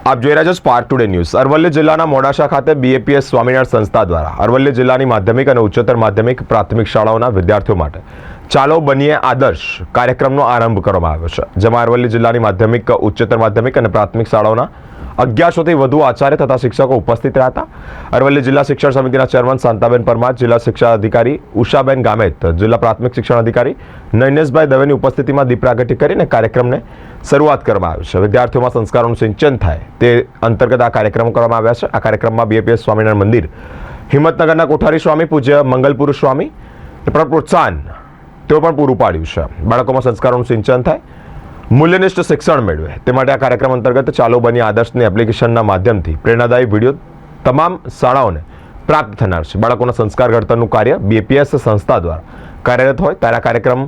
આપ જોઈ રહ્યા છો સ્પાર્ક ટુડે ન્યૂઝ અરવલ્લી જિલ્લાના મોડાસા ખાતે બીએપીએસ સ્વામિનારાયણ સંસ્થા દ્વારા અરવલ્લી જિલ્લાની માધ્યમિક અને ઉચ્ચતર માધ્યમિક પ્રાથમિક શાળાઓના વિદ્યાર્થીઓ માટે ચાલો બનીએ આદર્શ કાર્યક્રમનો આરંભ કરવામાં આવ્યો છે, જેમાં અરવલ્લી જિલ્લાની માધ્યમિક, ઉચ્ચતર માધ્યમિક અને પ્રાથમિક શાળાઓના અગિયારસોથી વધુ આચાર્ય તથા શિક્ષકો ઉપસ્થિત રહ્યા હતા. અરવલ્લી જિલ્લા શિક્ષણ સમિતિના ચેરમેન શાંતાબેન પરમાર, જિલ્લા શિક્ષણ અધિકારી ઉષાબેન ગામેત, જિલ્લા પ્રાથમિક શિક્ષણ અધિકારી નૈનેશભાઈ દવેની ઉપસ્થિતિમાં દીપરાગટી કરીને કાર્યક્રમને શરૂઆત કરવામાં આવી છે. વિદ્યાર્થીઓમાં સંસ્કારોનું સિંચન થાય તે અંતર્ગત આ કાર્યક્રમો કરવામાં આવ્યા છે. આ કાર્યક્રમમાં બીએપીએસ સ્વામિનારાયણ મંદિર, હિંમતનગરના કોઠારી સ્વામી, પૂજ્ય મંગલપુરુષ સ્વામી પણ પ્રોત્સાહન તેઓ પણ પૂરું પાડ્યું છે. બાળકોમાં સંસ્કારોનું સિંચન થાય મૂલ્યનિષ્ઠ શિક્ષણ મેળવે. તે માટે આ કાર્યક્રમ અંતર્ગત ચાલો બની આદર્શની એપ્લિકેશનના માધ્યમથી પ્રેરણાદાયી વીડિયો તમામ શાળાઓને પ્રાપ્ત થનાર છે. બાળકોના સંસ્કાર ઘડતરનું કાર્ય બીપીએસ સંસ્થા દ્વારા કાર્યરત હોય ત્યારે કાર્યક્રમ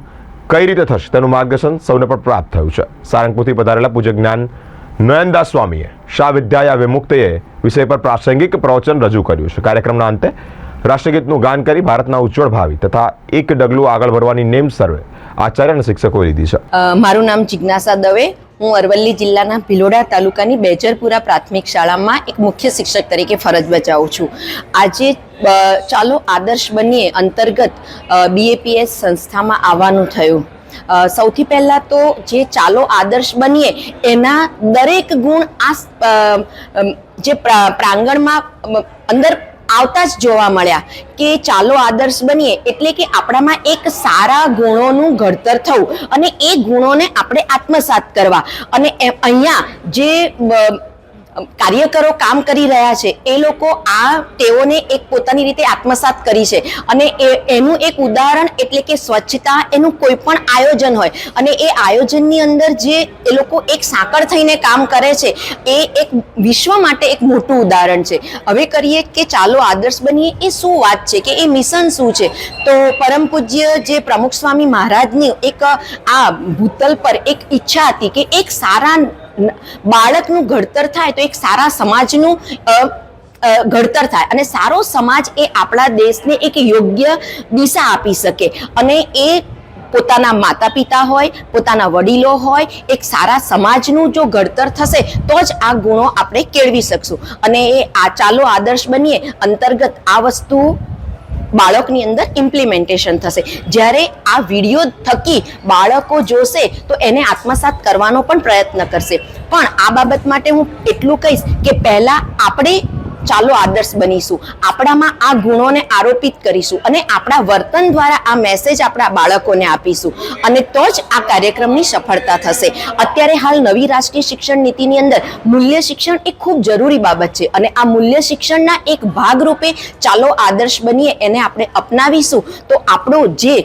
કઈ રીતે થશે તેનું માર્ગદર્શન સૌને પણ પ્રાપ્ત થયું છે. સારંગપુરથી પધારેલા પૂજ્ય જ્ઞાન નયનદાસ સ્વામીએ શા વિદ્યાયા વિમુક્તએ વિષય પર પ્રાસંગિક પ્રવચન રજૂ કર્યું છે. કાર્યક્રમના અંતે રાષ્ટ્રગીતનું ગાન કરી ભારતના ઉજ્જવળ ભાવિ તથા એક ડગલું આગળ વધવાની નેમ સર્વે આચાર્ય અને શિક્ષકોએ લીધી છે. મારું નામ જિજ્ઞાસા દવે. હું અરવલ્લી જિલ્લાના ભિલોડા તાલુકાની બેજરપુરા પ્રાથમિક શાળામાં એક મુખ્ય શિક્ષક તરીકે ફરજ બજાવું છું. આજે ચાલો આદર્શ બનીએ અંતર્ગત બીએપીએસ સંસ્થામાં આવવાનું થયું. સૌથી પહેલાં તો જે ચાલો આદર્શ બનીએ, એના દરેક ગુણ આ જે પ્રા- પ્રાંગણમાં અંદર આવતા જ જોવા મળ્યા કે ચાલો આદર્શ બનીએ એટલે કે આપણામાં એક સારા ગુણોનું ઘડતર થવું અને એ ગુણોને આપણે આત્મસાત કરવા. અને અહીંયા જે કાર્યકરો કામ કરી રહ્યા છે, એ લોકો આ તેઓને એક પોતાની રીતે આત્મસાત કરી છે. અને એ, એનું એક ઉદાહરણ એટલે કે સ્વચ્છતા એનું કોઈ પણ આયોજન હોય. અને એ આયોજનની અંદર જે એ લોકો એક સાંકળ થઈને કામ કરે છે, એ એક વિશ્વ માટે એક મોટું ઉદાહરણ છે. હવે કરીએ કે ચાલો આદર્શ બનીએ, એ શું વાત છે કે એ મિશન શું છે? તો પરમ પૂજ્ય જે પ્રમુખ સ્વામી મહારાજની એક, આ ભૂતલ પર એક ઈચ્છા હતી કે એક સારા બાળકનું ઘડતર થાય તો એક સારા સમાજનું ઘડતર થાય. અને સારો સમાજ એ આપણા દેશને એક યોગ્ય દિશા આપી શકે. અને એ પોતાના માતા પિતા હોય, પોતાના વડીલો હોય, એક સારા સમાજનું જો ઘડતર થશે, તો જ આ ગુણો આપણે કેળવી શકશું. અને એ આ ચાલો આદર્શ બનીએ. અંતર્ગત આ વસ્તુ બાળકની અંદર ઇમ્પ્લિમેન્ટેશન થશે. જ્યારે આ વીડિયો થકી બાળકો જોશે, તો એને આત્મસાત કરવાનો પણ પ્રયત્ન કરશે. પણ આ બાબત માટે હું એટલું કહીશ કે પહેલાં આપણે ચાલો આદર્શ બનીશું. આપણામાં આ ગુણોને આરોપિત કરીશું અને આપણા વર્તન દ્વારા આ મેસેજ આપણા બાળકોને આપીશું. અને તો જ આ કાર્યક્રમની સફળતા થશે. અત્યારે હાલ નવી રાષ્ટ્રીય શિક્ષણ નીતિની અંદર મૂલ્ય શિક્ષણ એ ખૂબ જરૂરી બાબત છે અને આ મૂલ્ય શિક્ષણના એક ભાગરૂપે ચાલો આદર્શ બનીએ, એને આપણે અપનાવીશું. તો આપણો જે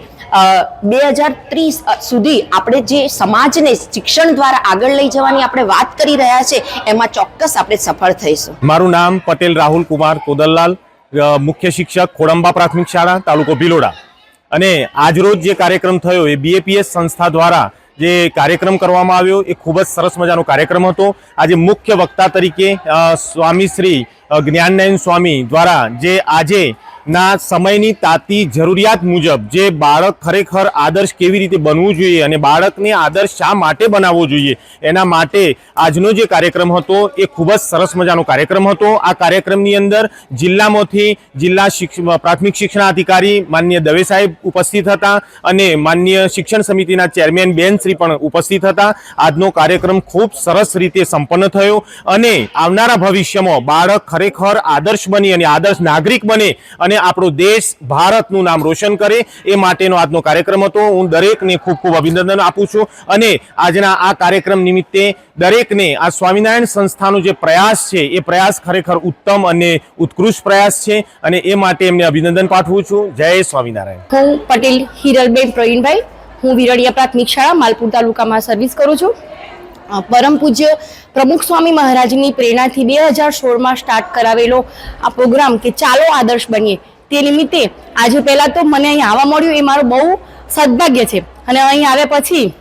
બે હજાર ત્રીસ સુધી આપણે જે સમાજને શિક્ષણ દ્વારા આગળ લઈ જવાની આપણે વાત કરી રહ્યા છે, એમાં ચોક્કસ આપણે સફળ થઈશું. મારું નામ પટેલ રાહુલ કુમાર કોદલલાલ મુખ્ય શિક્ષક ખોડંબા પ્રાથમિક શાળા, તાલુકો ભિલોડા. અને આજરોજ જે કાર્યક્રમ થયો એ બીએપીએસ સંસ્થા દ્વારા જે કાર્યક્રમ કરવામાં આવ્યો એ ખૂબ જ સરસ મજાનો કાર્યક્રમ હતો. આજે મુખ્ય વક્તા તરીકે સ્વામી શ્રી જ્ઞાનનાયન સ્વામી દ્વારા જે આજે ના સમયની તાતી જરૂરિયાત મુજબ જે બાળક ખરેખર આદર્શ કેવી રીતે બનવું જોઈએ અને બાળકને આદર્શ શા માટે બનાવવો જોઈએ? એના માટે આજનો જે કાર્યક્રમ હતો એ ખૂબ જ સરસ મજાનો કાર્યક્રમ હતો. આ કાર્યક્રમની અંદર જિલ્લામાંથી જિલ્લા પ્રાથમિક શિક્ષણાધિકારી માન્ય દવે સાહેબ ઉપસ્થિત હતા અને માન્ય શિક્ષણ સમિતિના ચેરમેન બેન શ્રી પણ ઉપસ્થિત હતા. આજનો કાર્યક્રમ ખૂબ સરસ રીતે સંપન્ન થયો અને આવનારા ભવિષ્યમાં બાળક ખરેખર આદર્શ બની અને આદર્શ નાગરિક બને અને આપણો દેશ ભારતનું નામ રોશન કરે એ માટેનો આજનો કાર્યક્રમ હતો. હું દરેકને ખૂબ ખૂબ અભિનંદન આપું છું અને આજના આ કાર્યક્રમ નિમિત્તે દરેકને આ સ્વામિનારાયણ સંસ્થાનો જે પ્રયાસ છે એ પ્રયાસ ખરેખર ઉત્તમ અને ઉત્કૃષ્ટ પ્રયાસ છે અને એ માટે એમને અભિનંદન પાઠવું છું. જય સ્વામિનારાયણ. હું પટેલ હિરલબેન પ્રવીણભાઈ. હું વિરળિયા પ્રાથમિક શાળા માલપુર તાલુકામાં સર્વિસ કરું છું. પરમ પૂજ્ય પ્રમુખ સ્વામી મહારાજની પ્રેરણાથી બે હજાર સોળમાં સ્ટાર્ટ કરાવેલો આ પ્રોગ્રામ કે ચાલો આદર્શ બનીએ તે નિમિત્તે આજે પહેલાં તો મને અહીં આવવા મળ્યું, એ મારું બહુ સદભાગ્ય છે. અને અહીં આવ્યા પછી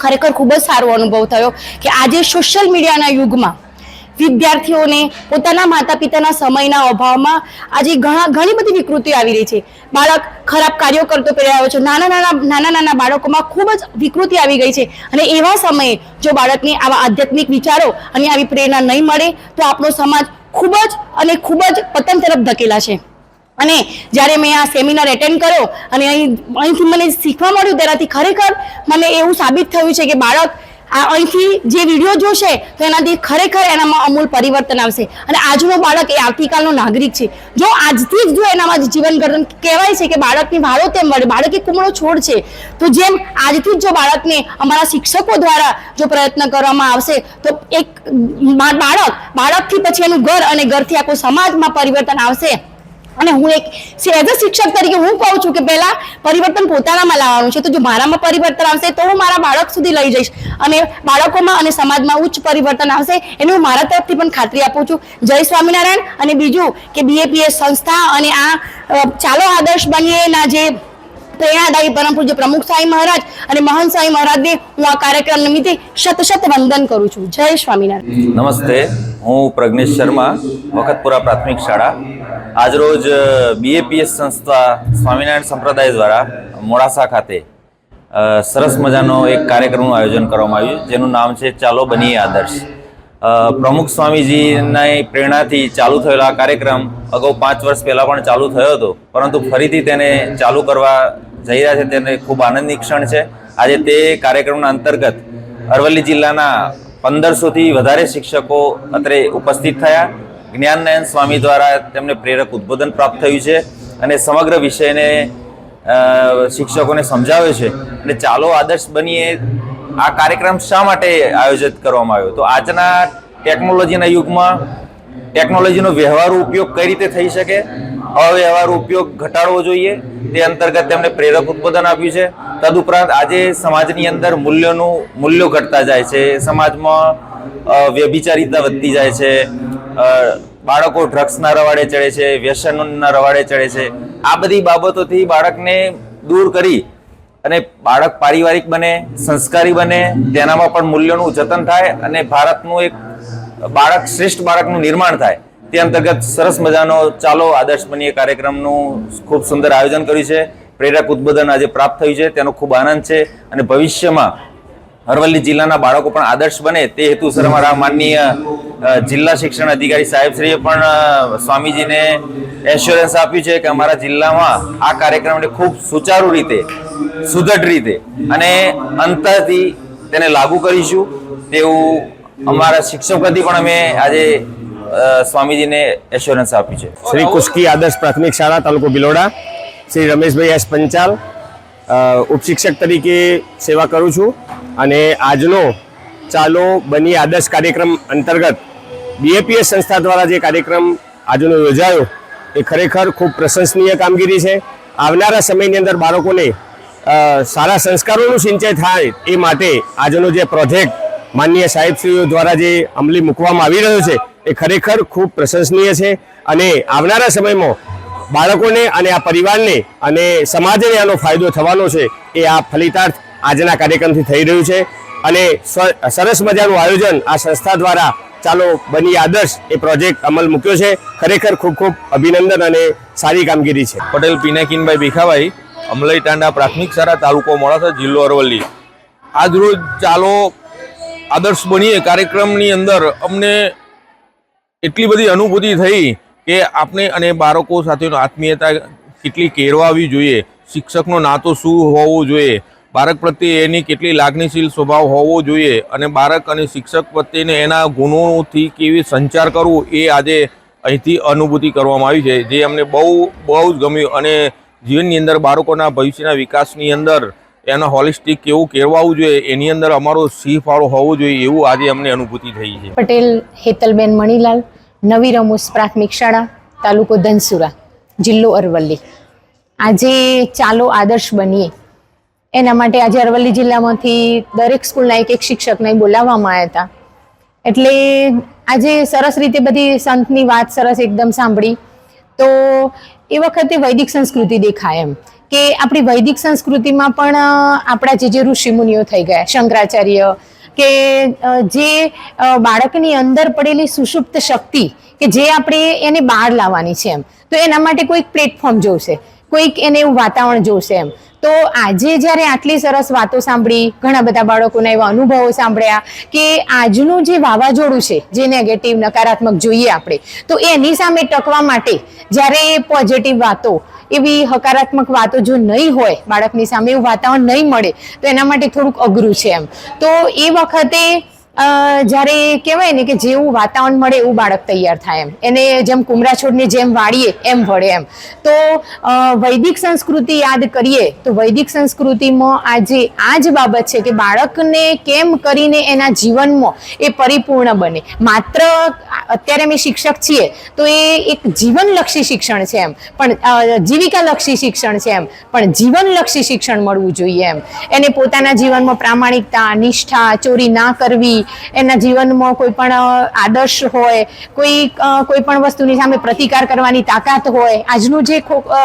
ખરેખર ખૂબ જ સારો અનુભવ થયો કે આજે સોશિયલ મીડિયાના યુગમાં વિદ્યાર્થીઓને પોતાના માતા પિતાના સમયના અભાવમાં આજે ઘણા ઘણી બધી વિકૃતિઓ આવી રહી છે. બાળક ખરાબ કાર્યો કરતો કરી રહ્યો છે. નાના નાના નાના નાના બાળકોમાં ખૂબ જ વિકૃતિ આવી ગઈ છે. અને એવા સમયે જો બાળકને આવા આધ્યાત્મિક વિચારો અને આવી પ્રેરણા નહીં મળે, તો આપણો સમાજ ખૂબ જ અને ખૂબ જ પતન તરફ ધકેલા છે અને જ્યારે મેં આ સેમિનાર એટેન્ડ કર્યો અને અહીં અહીંથી મને શીખવા મળ્યું તેનાથી ખરેખર મને એવું સાબિત થયું છે કે બાળક આ અહીંથી જે વીડિયો જોશે તો એનાથી ખરેખર એનામાં અમૂલ પરિવર્તન આવશે. અને આજનો બાળક એ આવતીકાલનો નાગરિક છે. જો આજથી જ જો એનામાં જીવન ઘડતર કહેવાય છે કે બાળકની વાળો તેમ વળે, બાળક કુમળો છોડ છે, તો જેમ આજથી જ જો બાળકને અમારા શિક્ષકો દ્વારા જો પ્રયત્ન કરવામાં આવશે, તો એક બાળક, બાળકથી પછી એનું ઘર અને ઘરથી આખો સમાજમાં પરિવર્તન આવશે. અને હું એક એઝ અ શિક્ષક તરીકે હું કહું છું કે પહેલા પરિવર્તન પોતાનામાં લાવવાનું છે. તો જો મારામાં પરિવર્તન આવશે, તો હું મારા બાળક સુધી લઈ જઈશ. અને બાળકોમાં અને સમાજમાં ઉચ્ચ પરિવર્તન આવશે, એની હું મારા તરફથી પણ ખાતરી આપું છું. જય સ્વામિનારાયણ. અને બીજું કે બીએપીએસ સંસ્થા અને આ ચાલો આદર્શ બનીએ ના જે પ્રેરણાદાયી પરમ પૂજ્ય પ્રમુખ સાંઈ મહારાજ અને મહાન સાંઈ મહારાજને હું આ કાર્યક્રમ નિમિત્તે શત શત વંદન કરું છું. જય સ્વામિનારાયણ. નમસ્તે. હું પ્રજ્ઞેશ શર્મા, વખતપુરા પ્રાથમિક શાળા આજરોજ બીએપીએસ સંસ્થા સ્વામિનારાયણ સંપ્રદાય દ્વારા મોડાસા ખાતે સરસ મજાનો એક કાર્યક્રમનું આયોજન કરવામાં આવ્યું, જેનું નામ છે ચાલો બનીએ આદર્શ. પ્રમુખ સ્વામીજીની પ્રેરણાથી ચાલુ થયેલો આ કાર્યક્રમ, અગાઉ પાંચ વર્ષ પહેલાં પણ ચાલુ થયો હતો, પરંતુ ફરીથી તેને ચાલુ કરવા જઈ રહ્યા છે તેને ખૂબ આનંદની ક્ષણ છે. આજે તે કાર્યક્રમના અંતર્ગત અરવલ્લી જિલ્લાના પંદરસોથી વધારે શિક્ષકો અત્રે ઉપસ્થિત થયા જ્ઞાનનયન સ્વામી દ્વારા તેમને પ્રેરક ઉદ્બોધન પ્રાપ્ત થયું છે અને સમગ્ર વિષયને શિક્ષકોને સમજાવે છે. અને ચાલો આદર્શ બનીએ, આ કાર્યક્રમ શા માટે આયોજિત કરવામાં આવ્યો? તો આજના ટેકનોલોજીના યુગમાં ટેકનોલોજીનો વ્યવહારુ ઉપયોગ કઈ રીતે થઈ શકે? અવ્યવહારુ ઉપયોગ ઘટાડવો જોઈએ. તે અંતર્ગત તેમણે પ્રેરક ઉદ્બોધન આપ્યું છે. તદુપરાંત આજે સમાજની અંદર મૂલ્યોનું, મૂલ્યો ઘટતા જાય છે. સમાજમાં વ્યભિચારિતા વધતી જાય છે. બાળકો ડ્રગ્સના રવાડે ચડે છે, વ્યસનના રવાડે ચડે છે. આ બધી બાબતોથી બાળકને દૂર કરી અને બાળક પારિવારિક બને, સંસ્કારી બને, તેનામાં પણ મૂલ્યોનું જતન થાય અને ભારતનું એક બાળક, શ્રેષ્ઠ બાળકનું નિર્માણ થાય. તે અંતર્ગત સરસ મજાનો ચાલો આદર્શ બનીએ કાર્યક્રમનું ખૂબ સુંદર આયોજન કર્યું છે. પ્રેરક ઉદ્બોધન આજે પ્રાપ્ત થયું છે, તેનો ખૂબ આનંદ છે અને ભવિષ્યમાં અરવલ્લી જિલ્લાના બાળકો પણ આદર્શ બને તે હેતુસર અમારા માનનીય જિલ્લા શિક્ષણ અધિકારી સાહેબશ્રીએ પણ સ્વામીજીને એશ્યોરન્સ આપ્યું છે કે અમારા જિલ્લામાં આ કાર્યક્રમને ખૂબ સુચારુ રીતે, સુદૃઢ રીતે અને અંતરથી તેને લાગુ કરીશું. તેવું અમારા શિક્ષકોથી પણ અમે આજે સ્વામીજીને એશ્યોરન્સ આપ્યું છે. શ્રી કુસ્કી આદર્શ પ્રાથમિક શાળા, તાલુકો બિલોડા. શ્રી રમેશભાઈ એસ પંચાલ ઉપશિક્ષક તરીકે સેવા કરું છું. અને આજનો ચાલો બની આદર્શ કાર્યક્રમ અંતર્ગત બીએપીએસ સંસ્થા દ્વારા જે કાર્યક્રમ આજનો યોજાયો, એ ખરેખર ખૂબ પ્રશંસનીય કામગીરી છે. આવનારા સમયની અંદર બાળકોને સારા સંસ્કારોનું સિંચાઈ થાય એ માટે આજનો જે પ્રોજેક્ટ માનનીય સાહેબશ્રીઓ દ્વારા જે અમલી મૂકવામાં આવી રહ્યો છે, એ ખરેખર ખૂબ પ્રશંસનીય છે. અને આવનારા સમયમાં બાળકોને અને આ પરિવારને અને સમાજને આનો ફાયદો થવાનો છે, એ આ ફલિતાર્થ આજના કાર્યક્રમથી થઈ રહ્યું છે. અને સરસ મજાનું આયોજન આ સંસ્થા દ્વારા ચાલો બની આદર્શ એ પ્રોજેક્ટ અમલ મૂક્યો છે. ખરેખર ખૂબ ખૂબ અભિનંદન અને સારી કામગીરી છે. પટેલ, પિનાકીનભાઈ ભીખાભાઈ, અમલઈ ટાંડા પ્રાથમિક શાળા, તાલુકો મોડાસા, જિલ્લો અરવલ્લી. આજરોજ ચાલો આદર્શ બનીએ. કાર્યક્રમની અંદર અમને એટલી બધી અનુભૂતિ થઈ કે આપણે અને બાળકો સાથેનો આત્મીયતા કેટલી કેળવાવી જોઈએ. શિક્ષકનો નાતો શું હોવો જોઈએ. બાળક પ્રત્યે એની કેટલી લાગણીશીલ સ્વભાવ હોવો જોઈએ અને બાળક અને શિક્ષક પ્રત્યેને એના ગુણોથી કેવી સંચાર કરવું એ આજે અહીંથી અનુભૂતિ કરવામાં આવી છે. જે અમને બહુ બહુ જ ગમ્યું અને જીવનની અંદર બાળકોના ભવિષ્યના વિકાસની અંદર એના હોલિસ્ટિક કેવું કેળવાવું જોઈએ, એની અંદર અમારો સિંહ ફાળો હોવો જોઈએ એવું આજે અમને અનુભૂતિ થઈ છે. પટેલ, હેતલબેન મણીલાલ, નવી રમૂસ પ્રાથમિક શાળા, તાલુકો ધનસુરા, જિલ્લો અરવલ્લી. આજે ચાલો આદર્શ બનીએ. એના માટે આજે અરવલ્લી જિલ્લામાંથી દરેક સ્કૂલના એક એક શિક્ષકને બોલાવવામાં આવ્યા હતા. એટલે આજે સરસ રીતે બધી સંતની વાત સરસ એકદમ સાંભળી. તો એ વખતે વૈદિક સંસ્કૃતિ દેખાય એમ. કે આપણી વૈદિક સંસ્કૃતિમાં પણ આપણા જે જે ઋષિમુનિઓ થઈ ગયા, શંકરાચાર્ય, કે જે બાળકની અંદર પડેલી સુષુપ્ત શક્તિ, કે જે આપણે એને બહાર લાવવાની છે એમ. તો એના માટે કોઈક પ્લેટફોર્મ જોશે, કોઈક એને એવું વાતાવરણ જોશે એમ. તો આજે જ્યારે આટલી સરસ વાતો સાંભળી, ઘણા બધા બાળકોના એવા અનુભવો સાંભળ્યા કે આજનું જે વાવાઝોડું છે, જે નેગેટિવ નકારાત્મક જોઈએ આપણે, તો એની સામે ટકવા માટે જ્યારે પોઝિટિવ વાતો, એવી હકારાત્મક વાતો જો નહીં હોય, બાળકની સામે એવું વાતાવરણ નહીં મળે, તો એના માટે થોડુંક અઘરું છે એમ. તો એ વખતે જ્યારે કહેવાય ને કે જેવું વાતાવરણ મળે એવું બાળક તૈયાર થાય એમ. એને જેમ કુમરા છોડને જેમ વાળીએ એમ વળે એમ. તો વૈદિક સંસ્કૃતિ યાદ કરીએ તો વૈદિક સંસ્કૃતિમાં આજે આ જ બાબત છે કે બાળકને કેમ કરીને એના જીવનમાં એ પરિપૂર્ણ બને. માત્ર અત્યારે અમે શિક્ષક છીએ તો એ એક જીવનલક્ષી શિક્ષણ છે એમ. પણ જીવિકાલક્ષી શિક્ષણ છે એમ. પણ જીવનલક્ષી શિક્ષણ મળવું જોઈએ એમ. એને પોતાના જીવનમાં પ્રામાણિકતા, નિષ્ઠા, ચોરી ના કરવી એના જીવનમાં કોઈ પણ આદર્શ હોય, કોઈ કોઈ પણ વસ્તુની સામે પ્રતિકાર કરવાની તાકાત હોય, આજનું જે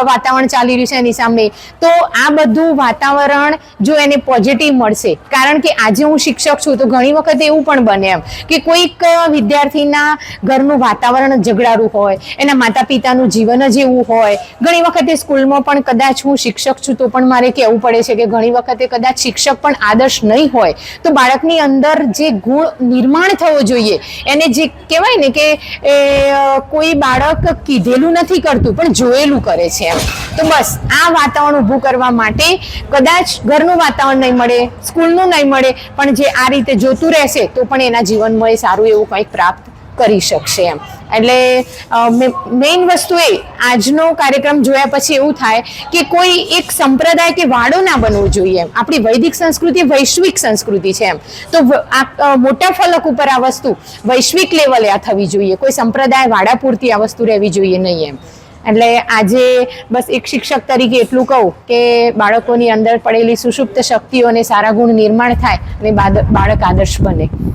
વાતાવરણ ચાલી રહ્યું છે એની સામે, તો આ બધું વાતાવરણ જો એને પોઝિટિવ મળશે, કારણ કે આજે હું શિક્ષક છું, તો ઘણી વખત એવું પણ બને એમ, કે કોઈક વિદ્યાર્થીના ઘરનું વાતાવરણ ઝઘડારું હોય, એના માતા પિતાનું જીવન જ એવું હોય. ઘણી વખતે સ્કૂલમાં પણ કદાચ હું શિક્ષક છું, તો પણ મારે કહેવું પડે છે કે ઘણી વખતે કદાચ શિક્ષક પણ આદર્શ નહીં હોય. તો બાળકની અંદર જે ગુણ નિર્માણ થવો જોઈએ. એને જે કહેવાય ને કે કોઈ બાળક કીધેલું નથી કરતું, પણ જોયેલું કરે છે એમ. તો બસ, આ વાતાવરણ ઊભું કરવા માટે કદાચ ઘરનું વાતાવરણ નહીં મળે, સ્કૂલનું નહીં મળે, પણ જે આ રીતે જોતું રહેશે, તો પણ એના જીવનમાં એ સારું એવું કંઈક પ્રાપ્ત કરી શકશે એમ. એટલે મેઇન વસ્તુ એ, આજનો કાર્યક્રમ જોયા પછી એવું થાય કે કોઈ એક સંપ્રદાય કે વાડો ના બનવો જોઈએ એમ. આપણી વૈદિક સંસ્કૃતિ વૈશ્વિક સંસ્કૃતિ છે એમ. તો આ મોટા ફલક ઉપર આ વસ્તુ વૈશ્વિક લેવલે આ થવી જોઈએ. કોઈ સંપ્રદાય વાડા પૂરતી આ વસ્તુ રહેવી જોઈએ નહીં એમ. એટલે આજે બસ એક શિક્ષક તરીકે એટલું કહું કે બાળકોની અંદર પડેલી સુષુપ્ત શક્તિઓને સારા ગુણ નિર્માણ થાય અને બાળક આદર્શ બને.